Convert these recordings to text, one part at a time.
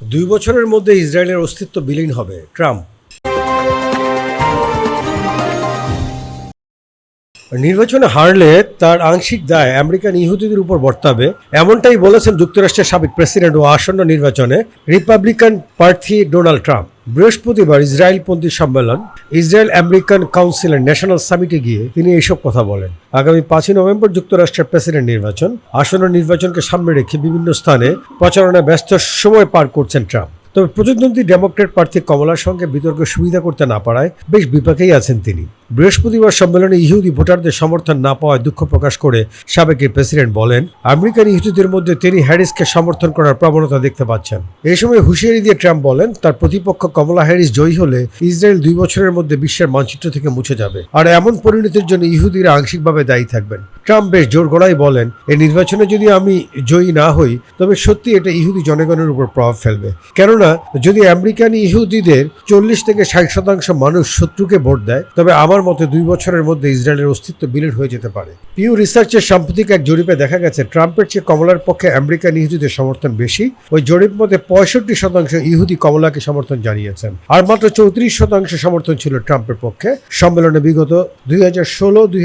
দুই বছরের মধ্যে ইসরায়েলের অস্তিত্ব বিলীন হবে। ট্রাম্প নির্বাচনে হারলে তার আংশিক দায় আমেরিকান ইহুদিদের উপর বর্তাবে। এমনটাই বলেছেন যুক্তরাষ্ট্রের সাবেক প্রেসিডেন্ট ও আসন্ন নির্বাচনে রিপাবলিকান প্রার্থী ডোনাল্ড ট্রাম্প। বৃহস্পতিবার ইসরায়েলপন্থী সম্মেলন, ইসরায়েল আমেরিকান কাউন্সিলের ন্যাশনাল সামিটে গিয়ে তিনি এইসব কথা বলেন। আগামী পাঁচই নভেম্বর যুক্তরাষ্ট্রের প্রেসিডেন্ট নির্বাচন, আসন্ন নির্বাচনকে সামনে রেখে বিভিন্ন স্থানে প্রচারণায় ব্যস্ত সময় পার করছেন ট্রাম্প। তবে প্রতিদ্বন্দ্বী ডেমোক্রেট প্রার্থী কমলার সঙ্গে বিতর্ক সুবিধা করতে না পারায় বেশ বিপাকেই আছেন তিনি। বৃহস্পতিবার সম্মেলনে ইহুদি ভোটারদের সমর্থন না পাওয়ায় দুঃখ প্রকাশ করে সাবেক প্রেসিডেন্ট বলেন, আমেরিকান ইহুদিদের মধ্যে তিনি হ্যারিসকে সমর্থন করার প্রবণতা দেখতে পাচ্ছেন। এই সময় হুঁশিয়ারি দিয়ে ট্রাম্প বলেন, তার প্রতিপক্ষ কমলা হ্যারিস জয়ী হলে ইসরায়েল দুই বছরের মধ্যে বিশ্বের মানচিত্র থেকে মুছে যাবে। আর এমন পরিণতির জন্য ইহুদিরা আংশিকভাবে দায়ী থাকবেন। ট্রাম্প বেশ জোর গলায় বলেন এই নির্বাচনে যদি আমি জয়ী না হই, তবে সত্যি এটা ইহুদি জনগণের উপর প্রভাব ফেলবে। কেননা, যদি আমেরিকান ইহুদিদের চল্লিশ থেকে ষাট শতাংশ মানুষ শত্রুকে ভোট দেয়, তবে আমার মতে দুই বছরের মধ্যে ইসরায়েলের অস্তিত্ব বিলীন হয়ে যেতে পারে। পিউ রিসার্চের সাম্প্রতিক এক জরিপে দেখা গেছে, ট্রাম্পের চেয়ে কমলার পক্ষে আমেরিকান ইহুদিদের সমর্থন বেশি। ওই জরিপ মতে পঁয়ষট্টি শতাংশ ইহুদি কমলাকে সমর্থন জানিয়েছেন, আর মাত্র চৌত্রিশ শতাংশ সমর্থন ছিল ট্রাম্পের পক্ষে। সম্মেলনে বিগত দুই হাজার ষোলো দুই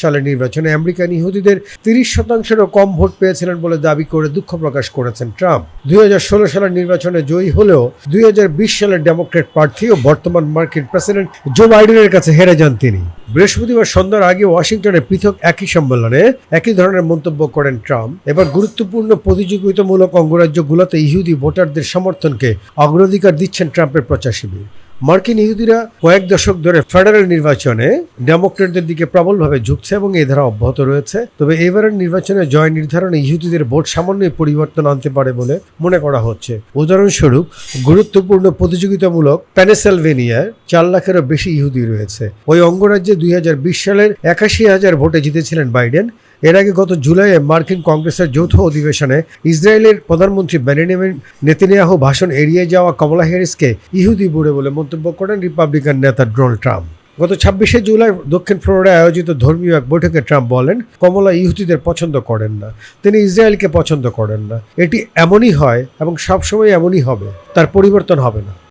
সালের নির্বাচনে আমেরিকান ইহুদিদের তিরিশ শতাংশেরও কম ভোট পেয়েছিলেন বলে দাবি করে দুঃখ প্রকাশ করেছেন ট্রাম্প। দুই হাজার ষোলো সালের নির্বাচনে জয়ী হলেও দুই হাজার বিশ সালের ডেমোক্রেট প্রার্থী ও বর্তমান মার্কিন প্রেসিডেন্ট জো বাইডেনের কাছে হেরে যান। তিনি। বৃহস্পতিবার সন্ধ্যার আগে ওয়াশিংটনে পৃথক একই সম্মেলনে একই ধরনের মন্তব্য করেন ট্রাম্প। এবার গুরুত্বপূর্ণ প্রতিযোগিতামূলক অঙ্গরাজ্যগুলোতে ইহুদি ভোটারদের সমর্থনকে অগ্রাধিকার দিচ্ছেন ট্রাম্পের প্রচার শিবির মার্কিন ইহুদিরা কয়েক দশক ধরে ফেডারেল নির্বাচনে ডেমোক্রেটদের দিকে প্রবলভাবে ঝুঁকছে এবং এই ধারা অব্যাহত রয়েছে। তবে এবারের নির্বাচনে জয় নির্ধারণে ইহুদিদের ভোট সামান্যই পরিবর্তন আনতে পারে বলে মনে করা হচ্ছে। উদাহরণস্বরূপ, গুরুত্বপূর্ণ প্রতিযোগিতামূলক পেনেসেলভেনিয়ার চার লাখেরও বেশি ইহুদি রয়েছে। ওই অঙ্গরাজ্যে দুই হাজার বিশ সালের একাশি হাজার ভোটে জিতেছিলেন বাইডেন। এর আগে গত জুলাইয়ে মার্কিন কংগ্রেসের যৌথ অধিবেশনে ইসরায়েলের প্রধানমন্ত্রী বেনিয়ামিন নেতানিয়াহু ভাষণ এড়িয়ে যাওয়া কমলা হ্যারিসকে ইহুদি বুড়ে বলে মন্তব্য করেন রিপাবলিকান নেতা ডোনাল্ড ট্রাম্প। গত ছাব্বিশে জুলাই দক্ষিণ ফ্লোরিডায় আয়োজিত ধর্মীয় এক বৈঠকে ট্রাম্প বলেন, কমলা ইহুদিদের পছন্দ করেন না। তিনি ইসরায়েলকে পছন্দ করেন না। এটি এমনই হয় এবং সবসময় এমনই হবে। তার পরিবর্তন হবে না।